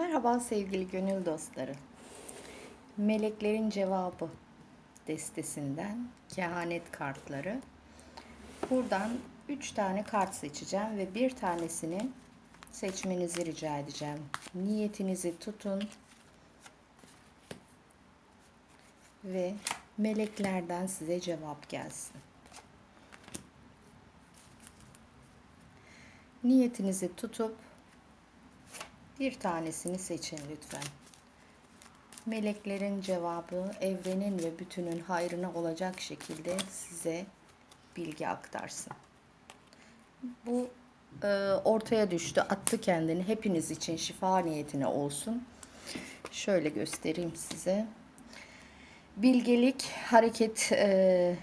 Merhaba sevgili gönül dostları. Meleklerin Cevabı destesinden kehanet kartları. Buradan 3 tane kart seçeceğim ve bir tanesini seçmenizi rica edeceğim. Niyetinizi tutun ve meleklerden size cevap gelsin. Niyetinizi tutup bir tanesini seçin lütfen. Meleklerin cevabı evrenin ve bütünün hayrına olacak şekilde size bilgi aktarsın. Bu e, ortaya düştü, attı kendini. Hepiniz için şifa niyetine olsun. Şöyle göstereyim size. Bilgelik, hareket, e,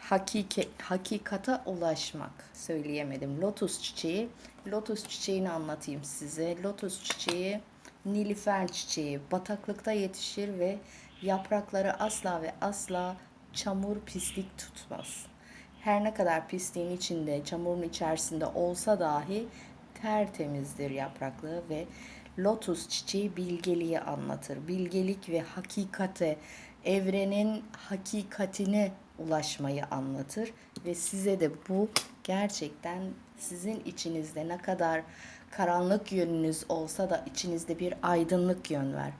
hakike, hakikata ulaşmak söyleyemedim. Lotus çiçeği. Lotus çiçeğini anlatayım size. Lotus çiçeği nilüfer çiçeği bataklıkta yetişir ve yaprakları asla ve asla çamur pislik tutmaz. Her ne kadar pisliğin içinde, çamurun içerisinde olsa dahi tertemizdir yapraklığı ve lotus çiçeği bilgeliği anlatır. Bilgelik ve hakikate, evrenin hakikatine ulaşmayı anlatır ve size de bu gerçekten sizin içinizde ne kadar karanlık yönünüz olsa da içinizde bir aydınlık yön var.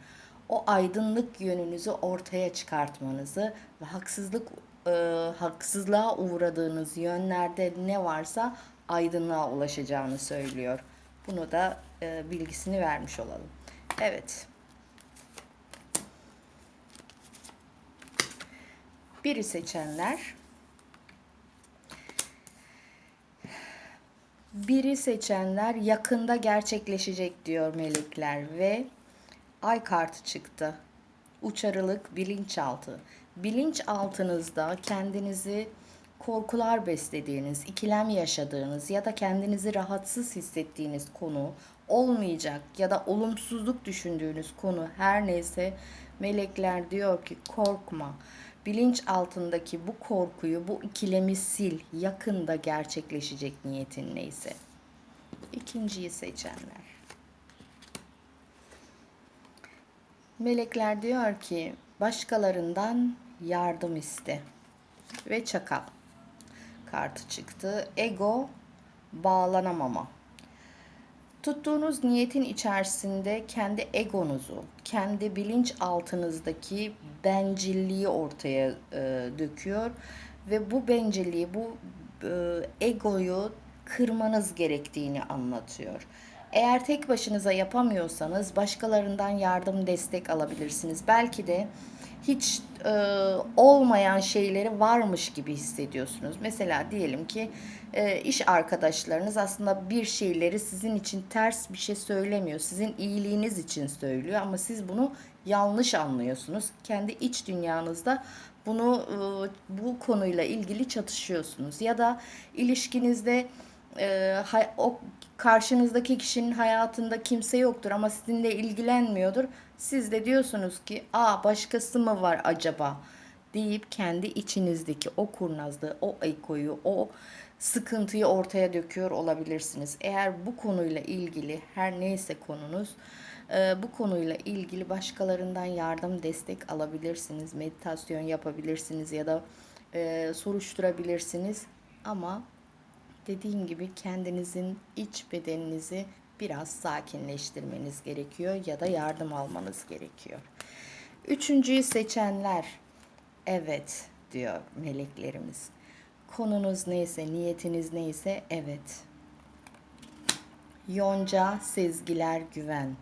O aydınlık yönünüzü ortaya çıkartmanızı ve haksızlık e, haksızlığa uğradığınız yönlerde ne varsa aydınlığa ulaşacağını söylüyor. Bunu da e, bilgisini vermiş olalım. Evet. Biri seçenler biri seçenler yakında gerçekleşecek diyor melekler ve ay kartı çıktı. Uçarılık bilinçaltı. Bilinçaltınızda kendinizi korkular beslediğiniz, ikilem yaşadığınız ya da kendinizi rahatsız hissettiğiniz konu olmayacak ya da olumsuzluk düşündüğünüz konu her neyse melekler diyor ki korkma. Bilinç altındaki bu korkuyu, bu ikilemi sil. Yakında gerçekleşecek niyetin neyse. İkinciyi seçenler. Melekler diyor ki başkalarından yardım iste. Ve çakal kartı çıktı. Ego bağlanamama. Tuttuğunuz niyetin içerisinde kendi egonuzu, kendi bilinç altınızdaki bencilliği ortaya e, döküyor ve bu bencilliği, bu e, egoyu kırmanız gerektiğini anlatıyor. Eğer tek başınıza yapamıyorsanız başkalarından yardım, destek alabilirsiniz. Belki de hiç e, olmayan şeyleri varmış gibi hissediyorsunuz. Mesela diyelim ki e, iş arkadaşlarınız aslında bir şeyleri sizin için ters bir şey söylemiyor. Sizin iyiliğiniz için söylüyor ama siz bunu yanlış anlıyorsunuz. Kendi iç dünyanızda bunu e, bu konuyla ilgili çatışıyorsunuz ya da ilişkinizde e, o karşınızdaki kişinin hayatında kimse yoktur ama sizinle ilgilenmiyordur. Siz de diyorsunuz ki, "Aa başkası mı var acaba?" deyip kendi içinizdeki o kurnazlığı, o egoyu, o sıkıntıyı ortaya döküyor olabilirsiniz. Eğer bu konuyla ilgili her neyse konunuz, e, bu konuyla ilgili başkalarından yardım, destek alabilirsiniz. Meditasyon yapabilirsiniz ya da e, soruşturabilirsiniz. Ama dediğim gibi kendinizin iç bedeninizi biraz sakinleştirmeniz gerekiyor ya da yardım almanız gerekiyor. Üçüncüyü seçenler evet diyor meleklerimiz. Konunuz neyse, niyetiniz neyse evet. Yonca, sezgiler, güven.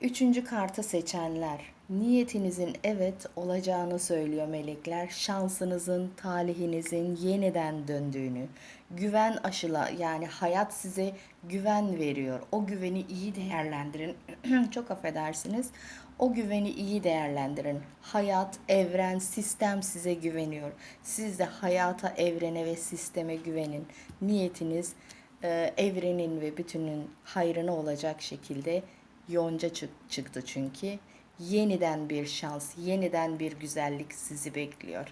Üçüncü kartı seçenler. Niyetinizin evet olacağını söylüyor melekler. Şansınızın, talihinizin yeniden döndüğünü, güven aşıla yani hayat size güven veriyor. O güveni iyi değerlendirin. Çok affedersiniz. O güveni iyi değerlendirin. Hayat, evren, sistem size güveniyor. Siz de hayata, evrene ve sisteme güvenin. Niyetiniz e, evrenin ve bütünün hayrına olacak şekilde yonca çıktı çünkü. Yeniden bir şans, yeniden bir güzellik sizi bekliyor.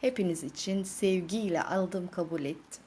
Hepiniz için sevgiyle aldım kabul ettim.